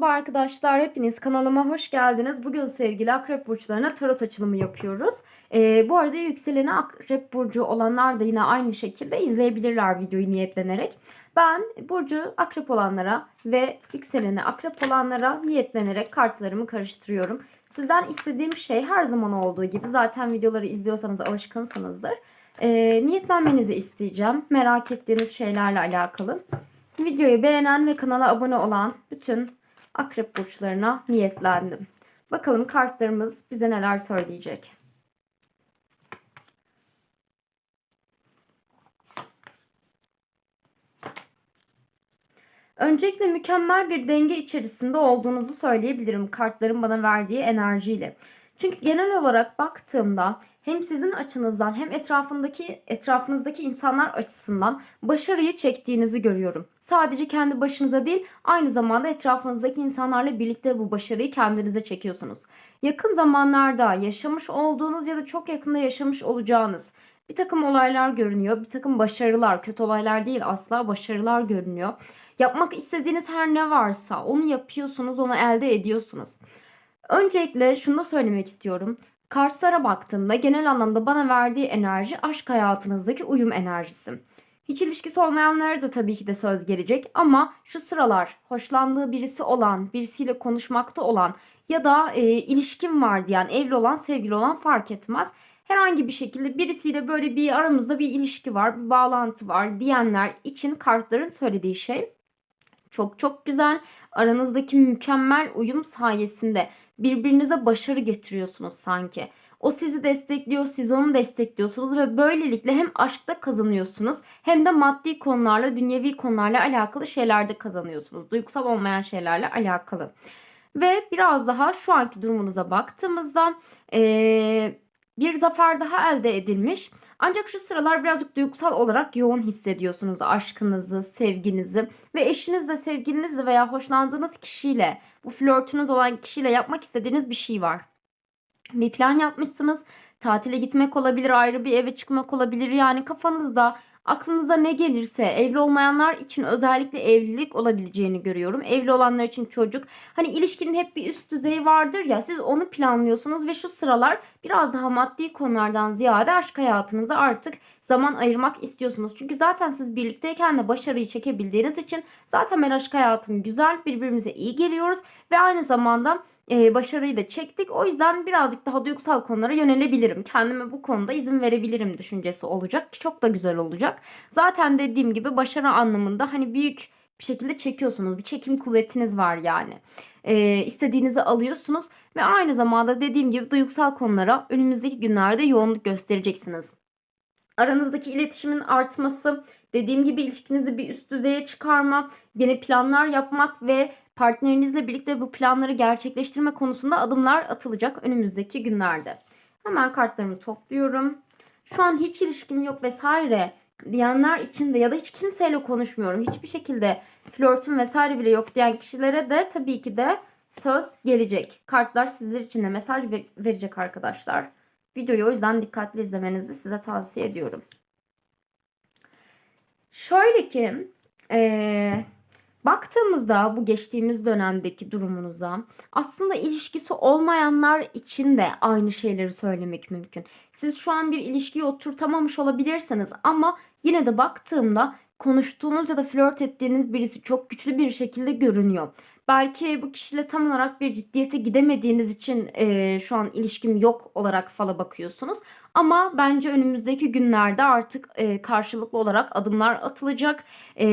Merhaba arkadaşlar, hepiniz kanalıma hoş geldiniz. Bugün sevgili akrep burçlarına tarot açılımı yapıyoruz. Ee, bu arada yükseleni akrep burcu olanlar da yine aynı şekilde izleyebilirler videoyu niyetlenerek. Ben burcu akrep olanlara ve yükseleni akrep olanlara niyetlenerek kartlarımı karıştırıyorum. Sizden istediğim şey her zaman olduğu gibi zaten videoları izliyorsanız alışkınsınızdır. Ee, niyetlenmenizi isteyeceğim. Merak ettiğiniz şeylerle alakalı. Videoyu beğenen ve kanala abone olan bütün akrep burçlarına niyetlendim. Bakalım kartlarımız bize neler söyleyecek. Öncelikle mükemmel bir denge içerisinde olduğunuzu söyleyebilirim kartların bana verdiği enerjiyle. Çünkü genel olarak baktığımda hem sizin açınızdan hem etrafındaki etrafınızdaki insanlar açısından başarıyı çektiğinizi görüyorum. Sadece kendi başınıza değil, aynı zamanda etrafınızdaki insanlarla birlikte bu başarıyı kendinize çekiyorsunuz. Yakın zamanlarda yaşamış olduğunuz ya da çok yakında yaşamış olacağınız bir takım olaylar görünüyor. Bir takım başarılar, kötü olaylar değil asla başarılar görünüyor. Yapmak istediğiniz her ne varsa onu yapıyorsunuz, onu elde ediyorsunuz. Öncelikle şunu da söylemek istiyorum. Kartlara baktığımda genel anlamda bana verdiği enerji aşk hayatınızdaki uyum enerjisi. Hiç ilişkisi olmayanlara da tabii ki de söz gelecek ama şu sıralar hoşlandığı birisi olan, birisiyle konuşmakta olan ya da e, ilişkim var diyen, evli olan, sevgili olan fark etmez. Herhangi bir şekilde birisiyle böyle bir aramızda bir ilişki var, bir bağlantı var diyenler için kartların söylediği şey çok çok güzel. Aranızdaki mükemmel uyum sayesinde birbirinize başarı getiriyorsunuz sanki. O sizi destekliyor, siz onu destekliyorsunuz ve böylelikle hem aşkta kazanıyorsunuz hem de maddi konularla, dünyevi konularla alakalı şeylerde kazanıyorsunuz. Duygusal olmayan şeylerle alakalı. Ve biraz daha şu anki durumunuza baktığımızda ee, bir zafer daha elde edilmiş. Ancak şu sıralar birazcık duygusal olarak yoğun hissediyorsunuz aşkınızı, sevginizi ve eşinizle, sevgilinizle veya hoşlandığınız kişiyle, bu flörtünüz olan kişiyle yapmak istediğiniz bir şey var. Bir plan yapmışsınız. Tatile gitmek olabilir, ayrı bir eve çıkmak olabilir. Yani kafanızda aklınıza ne gelirse evli olmayanlar için özellikle evlilik olabileceğini görüyorum. Evli olanlar için çocuk. Hani ilişkinin hep bir üst düzeyi vardır ya siz onu planlıyorsunuz ve şu sıralar biraz daha maddi konulardan ziyade aşk hayatınıza artık zaman ayırmak istiyorsunuz. Çünkü zaten siz birlikteyken de başarıyı çekebildiğiniz için zaten ben aşk hayatım güzel birbirimize iyi geliyoruz ve aynı zamanda e, başarıyı da çektik. O yüzden birazcık daha duygusal konulara yönelebilirim. Kendime bu konuda izin verebilirim düşüncesi olacak. Çok da güzel olacak. Zaten dediğim gibi başarı anlamında hani büyük bir şekilde çekiyorsunuz. Bir çekim kuvvetiniz var yani. E, istediğinizi alıyorsunuz ve aynı zamanda dediğim gibi duygusal konulara önümüzdeki günlerde yoğunluk göstereceksiniz. Aranızdaki iletişimin artması, dediğim gibi ilişkinizi bir üst düzeye çıkarma, yeni planlar yapmak ve partnerinizle birlikte bu planları gerçekleştirme konusunda adımlar atılacak önümüzdeki günlerde. Hemen kartlarımı topluyorum. Şu an hiç ilişkim yok vesaire diyenler için de ya da hiç kimseyle konuşmuyorum. Hiçbir şekilde flörtüm vesaire bile yok diyen kişilere de tabii ki de söz gelecek. Kartlar sizler için de mesaj verecek arkadaşlar. Videoyu o yüzden dikkatli izlemenizi size tavsiye ediyorum. Şöyle ki ee, baktığımızda bu geçtiğimiz dönemdeki durumunuza aslında ilişkisi olmayanlar için de aynı şeyleri söylemek mümkün. Siz şu an bir ilişkiyi oturtamamış olabilirsiniz ama yine de baktığımda konuştuğunuz ya da flört ettiğiniz birisi çok güçlü bir şekilde görünüyor. Belki bu kişiyle tam olarak bir ciddiyete gidemediğiniz için e, şu an ilişkim yok olarak fala bakıyorsunuz. Ama bence önümüzdeki günlerde artık e, karşılıklı olarak adımlar atılacak e,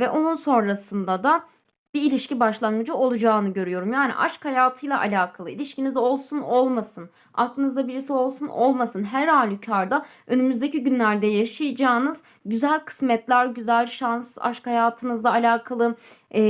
ve onun sonrasında da bir ilişki başlangıcı olacağını görüyorum. Yani aşk hayatıyla alakalı ilişkiniz olsun olmasın, aklınızda birisi olsun olmasın her halükarda önümüzdeki günlerde yaşayacağınız güzel kısmetler, güzel şans, aşk hayatınızla alakalı e,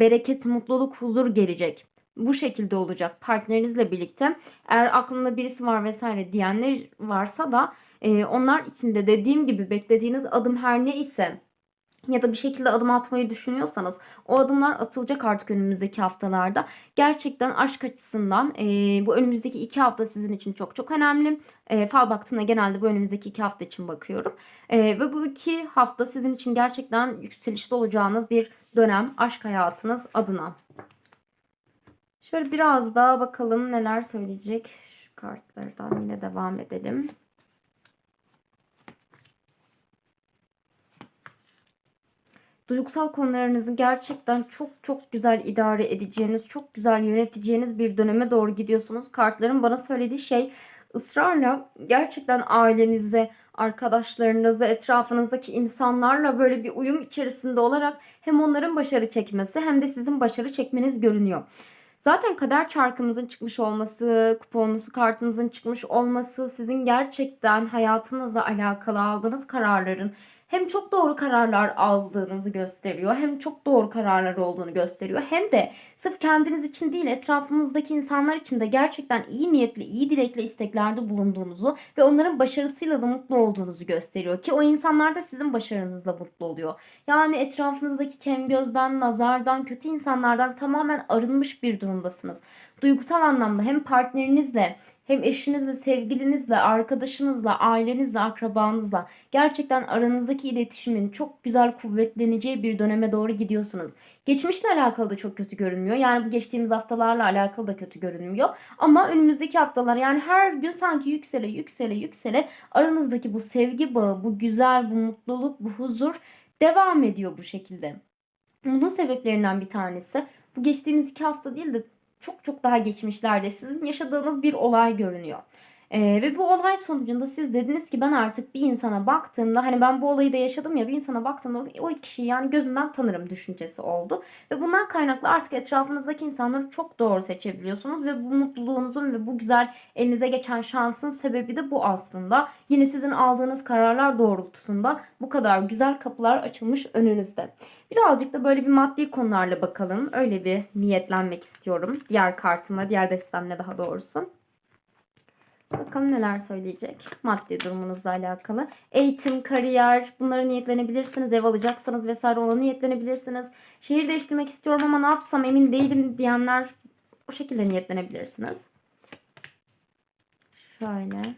bereket, mutluluk, huzur gelecek. Bu şekilde olacak partnerinizle birlikte. Eğer aklında birisi var vesaire diyenler varsa da e, onlar için de dediğim gibi beklediğiniz adım her ne ise ya da bir şekilde adım atmayı düşünüyorsanız o adımlar atılacak artık önümüzdeki haftalarda. Gerçekten aşk açısından e, bu önümüzdeki iki hafta sizin için çok çok önemli. E, fal baktığında genelde bu önümüzdeki iki hafta için bakıyorum. E, ve bu iki hafta sizin için gerçekten yükselişte olacağınız bir dönem aşk hayatınız adına. Şöyle biraz daha bakalım neler söyleyecek. Şu kartlardan yine devam edelim. Duygusal konularınızı gerçekten çok çok güzel idare edeceğiniz, çok güzel yöneteceğiniz bir döneme doğru gidiyorsunuz. Kartların bana söylediği şey ısrarla gerçekten ailenize, arkadaşlarınızı, etrafınızdaki insanlarla böyle bir uyum içerisinde olarak hem onların başarı çekmesi hem de sizin başarı çekmeniz görünüyor. Zaten kader çarkımızın çıkmış olması, kuponunuzu kartımızın çıkmış olması sizin gerçekten hayatınızla alakalı aldığınız kararların hem çok doğru kararlar aldığınızı gösteriyor hem çok doğru kararlar olduğunu gösteriyor hem de sırf kendiniz için değil etrafınızdaki insanlar için de gerçekten iyi niyetli, iyi dilekli isteklerde bulunduğunuzu ve onların başarısıyla da mutlu olduğunuzu gösteriyor ki o insanlar da sizin başarınızla mutlu oluyor. Yani etrafınızdaki kem gözden, nazardan, kötü insanlardan tamamen arınmış bir durumdasınız. Duygusal anlamda hem partnerinizle hem eşinizle, sevgilinizle, arkadaşınızla, ailenizle, akrabanızla gerçekten aranızdaki iletişimin çok güzel kuvvetleneceği bir döneme doğru gidiyorsunuz. Geçmişle alakalı da çok kötü görünmüyor. Yani bu geçtiğimiz haftalarla alakalı da kötü görünmüyor. Ama önümüzdeki haftalar yani her gün sanki yüksele yüksele yüksele aranızdaki bu sevgi bağı, bu güzel, bu mutluluk, bu huzur devam ediyor bu şekilde. Bunun sebeplerinden bir tanesi bu geçtiğimiz iki hafta değil de çok çok daha geçmişlerde sizin yaşadığınız bir olay görünüyor. Ee, ve bu olay sonucunda siz dediniz ki ben artık bir insana baktığımda hani ben bu olayı da yaşadım ya bir insana baktığımda o kişiyi yani gözümden tanırım düşüncesi oldu. Ve bundan kaynaklı artık etrafınızdaki insanları çok doğru seçebiliyorsunuz ve bu mutluluğunuzun ve bu güzel elinize geçen şansın sebebi de bu aslında. Yine sizin aldığınız kararlar doğrultusunda bu kadar güzel kapılar açılmış önünüzde. Birazcık da böyle bir maddi konularla bakalım. Öyle bir niyetlenmek istiyorum. Diğer kartımla, diğer destemle daha doğrusu. Bakalım neler söyleyecek maddi durumunuzla alakalı. Eğitim, kariyer bunlara niyetlenebilirsiniz. Ev alacaksanız vesaire ona niyetlenebilirsiniz. Şehir değiştirmek istiyorum ama ne yapsam emin değilim diyenler o şekilde niyetlenebilirsiniz. Şöyle.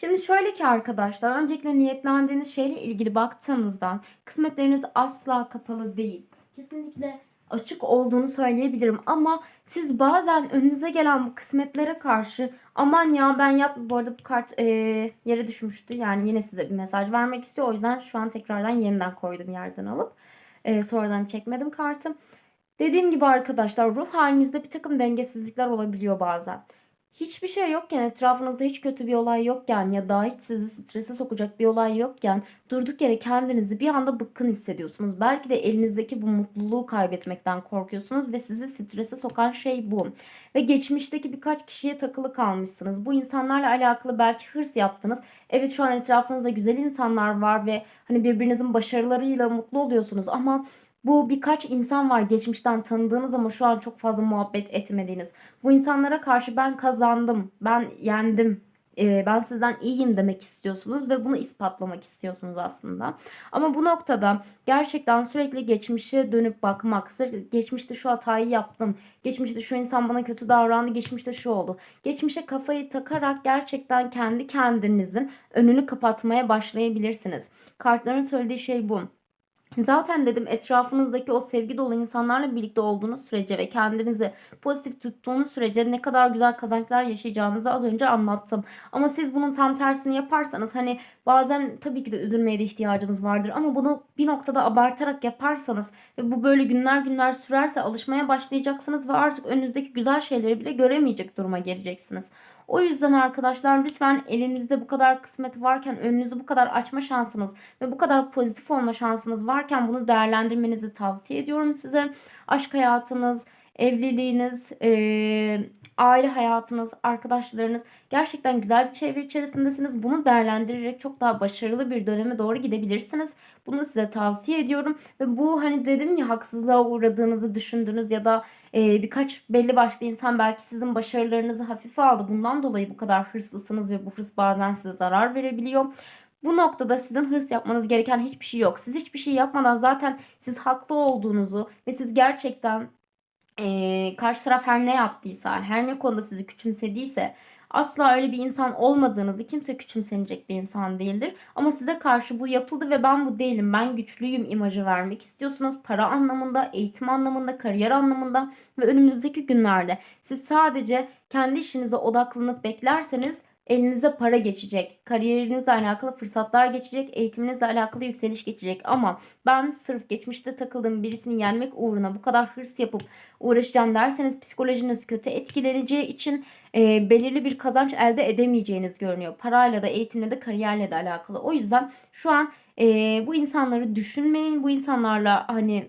Şimdi şöyle ki arkadaşlar öncelikle niyetlendiğiniz şeyle ilgili baktığımızda kısmetleriniz asla kapalı değil. Kesinlikle açık olduğunu söyleyebilirim. Ama siz bazen önünüze gelen bu kısmetlere karşı aman ya ben yap bu arada bu kart e, yere düşmüştü. Yani yine size bir mesaj vermek istiyor. O yüzden şu an tekrardan yeniden koydum yerden alıp e, sonradan çekmedim kartı. Dediğim gibi arkadaşlar ruh halinizde bir takım dengesizlikler olabiliyor bazen hiçbir şey yokken etrafınızda hiç kötü bir olay yokken ya da hiç sizi strese sokacak bir olay yokken durduk yere kendinizi bir anda bıkkın hissediyorsunuz. Belki de elinizdeki bu mutluluğu kaybetmekten korkuyorsunuz ve sizi strese sokan şey bu. Ve geçmişteki birkaç kişiye takılı kalmışsınız. Bu insanlarla alakalı belki hırs yaptınız. Evet şu an etrafınızda güzel insanlar var ve hani birbirinizin başarılarıyla mutlu oluyorsunuz ama bu birkaç insan var geçmişten tanıdığınız ama şu an çok fazla muhabbet etmediğiniz. Bu insanlara karşı ben kazandım, ben yendim, e, ben sizden iyiyim demek istiyorsunuz ve bunu ispatlamak istiyorsunuz aslında. Ama bu noktada gerçekten sürekli geçmişe dönüp bakmak, sürekli geçmişte şu hatayı yaptım, geçmişte şu insan bana kötü davrandı, geçmişte şu oldu. Geçmişe kafayı takarak gerçekten kendi kendinizin önünü kapatmaya başlayabilirsiniz. Kartların söylediği şey bu. Zaten dedim etrafınızdaki o sevgi dolu insanlarla birlikte olduğunuz sürece ve kendinizi pozitif tuttuğunuz sürece ne kadar güzel kazançlar yaşayacağınızı az önce anlattım. Ama siz bunun tam tersini yaparsanız hani bazen tabii ki de üzülmeye de ihtiyacımız vardır ama bunu bir noktada abartarak yaparsanız ve bu böyle günler günler sürerse alışmaya başlayacaksınız ve artık önünüzdeki güzel şeyleri bile göremeyecek duruma geleceksiniz. O yüzden arkadaşlar lütfen elinizde bu kadar kısmet varken önünüzü bu kadar açma şansınız ve bu kadar pozitif olma şansınız varken bunu değerlendirmenizi tavsiye ediyorum size. Aşk hayatınız, evliliğiniz, e, aile hayatınız, arkadaşlarınız gerçekten güzel bir çevre içerisindesiniz. Bunu değerlendirerek çok daha başarılı bir döneme doğru gidebilirsiniz. Bunu size tavsiye ediyorum ve bu hani dedim ya haksızlığa uğradığınızı düşündünüz ya da e, birkaç belli başlı insan belki sizin başarılarınızı hafife aldı. Bundan dolayı bu kadar hırslısınız ve bu hırs bazen size zarar verebiliyor. Bu noktada sizin hırs yapmanız gereken hiçbir şey yok. Siz hiçbir şey yapmadan zaten siz haklı olduğunuzu ve siz gerçekten e, karşı taraf her ne yaptıysa, her ne konuda sizi küçümsediyse asla öyle bir insan olmadığınızı kimse küçümsenecek bir insan değildir. Ama size karşı bu yapıldı ve ben bu değilim, ben güçlüyüm imajı vermek istiyorsunuz. Para anlamında, eğitim anlamında, kariyer anlamında ve önümüzdeki günlerde siz sadece kendi işinize odaklanıp beklerseniz elinize para geçecek. Kariyerinizle alakalı fırsatlar geçecek. Eğitiminizle alakalı yükseliş geçecek. Ama ben sırf geçmişte takıldığım birisini yenmek uğruna bu kadar hırs yapıp uğraşacağım derseniz psikolojiniz kötü etkileneceği için e, belirli bir kazanç elde edemeyeceğiniz görünüyor. Parayla da eğitimle de kariyerle de alakalı. O yüzden şu an e, bu insanları düşünmeyin. Bu insanlarla hani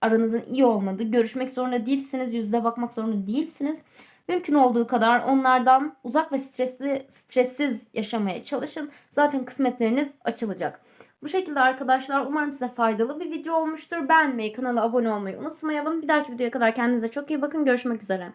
aranızın iyi olmadığı, görüşmek zorunda değilsiniz, yüzüne bakmak zorunda değilsiniz. Mümkün olduğu kadar onlardan uzak ve stresli, stressiz yaşamaya çalışın. Zaten kısmetleriniz açılacak. Bu şekilde arkadaşlar umarım size faydalı bir video olmuştur. Beğenmeyi, kanala abone olmayı unutmayalım. Bir dahaki videoya kadar kendinize çok iyi bakın. Görüşmek üzere.